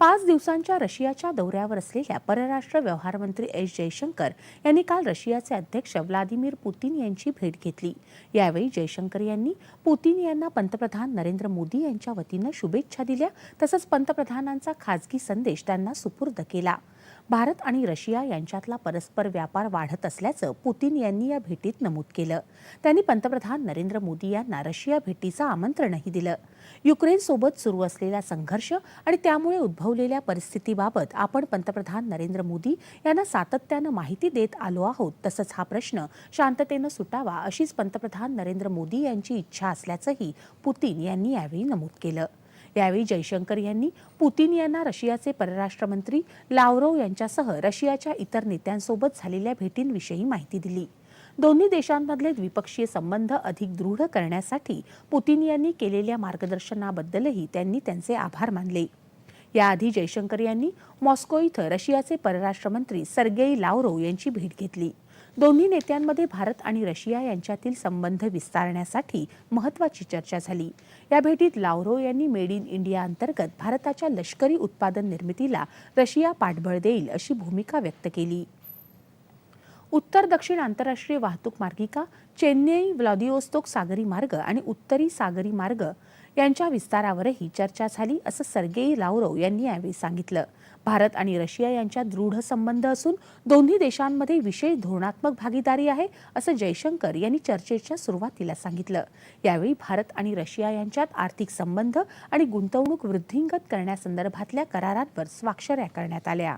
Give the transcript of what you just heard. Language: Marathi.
पाच दिवसांच्या रशियाच्या दौऱ्यावर असलेल्या परराष्ट्र व्यवहार मंत्री एस जयशंकर यांनी काल रशियाचे अध्यक्ष व्लादिमीर पुतीन यांची भेट घेतली. यावेळी जयशंकर यांनी पुतीन यांना पंतप्रधान नरेंद्र मोदी यांच्या वतीनं शुभेच्छा दिल्या तसंच पंतप्रधानांचा खाजगी संदेश त्यांना सुपूर्द केला. भारत आणि रशिया यांच्यातला परस्पर व्यापार वाढत असल्याचं पुतीन यांनी या भेटीत नमूद केलं. त्यांनी पंतप्रधान नरेंद्र मोदी यांना रशिया भेटीचं आमंत्रणही दिलं. युक्रेनसोबत सुरू असलेला संघर्ष आणि त्यामुळे उद्भवलेल्या परिस्थितीबाबत आपण पंतप्रधान नरेंद्र मोदी यांना सातत्यानं माहिती देत आलो आहोत तसंच हा प्रश्न शांततेनं सुटावा अशीच पंतप्रधान नरेंद्र मोदी यांची इच्छा असल्याचंही पुतीन यांनी यावेळी नमूद केलं. यावेळी जयशंकर यांनी पुतीन यांना रशियाचे परराष्ट्र मंत्री लावरोव यांच्यासह रशियाच्या इतर नेत्यांसोबत झालेल्या भेटींविषयी माहिती दिली. दोन्ही देशांमधले द्विपक्षीय संबंध अधिक दृढ करण्यासाठी पुतीन यांनी केलेल्या मार्गदर्शनाबद्दलही त्यांनी त्यांचे आभार मानले. याआधी जयशंकर यांनी मॉस्को इथं रशियाचे परराष्ट्र मंत्री सर्गेई लावरो यांची भेट घेतली. दोन्ही नेत्यांमध्ये भारत आणि रशिया यांच्यातील संबंध विस्तारण्यासाठी महत्वाची चर्चा झाली. या भेटीत लावरो यांनी मेड इन इंडिया अंतर्गत भारताच्या लष्करी उत्पादन निर्मितीला रशिया पाठबळ देईल अशी भूमिका व्यक्त केली. उत्तर दक्षिण आंतरराष्ट्रीय वाहतूक मार्गिका चेन्नई व्लादिओस्तोक सागरी मार्ग आणि उत्तरी सागरी मार्ग यांच्या विस्तारावरही चर्चा झाली असं सर्गेई लाव्हरोव यांनी यावेळी सांगितलं. भारत आणि रशिया यांच्यात दृढ संबंध असून दोन्ही देशांमध्ये विशेष धोरणात्मक भागीदारी आहे असं जयशंकर यांनी चर्चेच्या सुरुवातीला सांगितलं. यावेळी भारत आणि रशिया यांच्यात आर्थिक संबंध आणि गुंतवणूक वृद्धिंगत करण्यासंदर्भातल्या करारांवर स्वाक्षऱ्या करण्यात आल्या.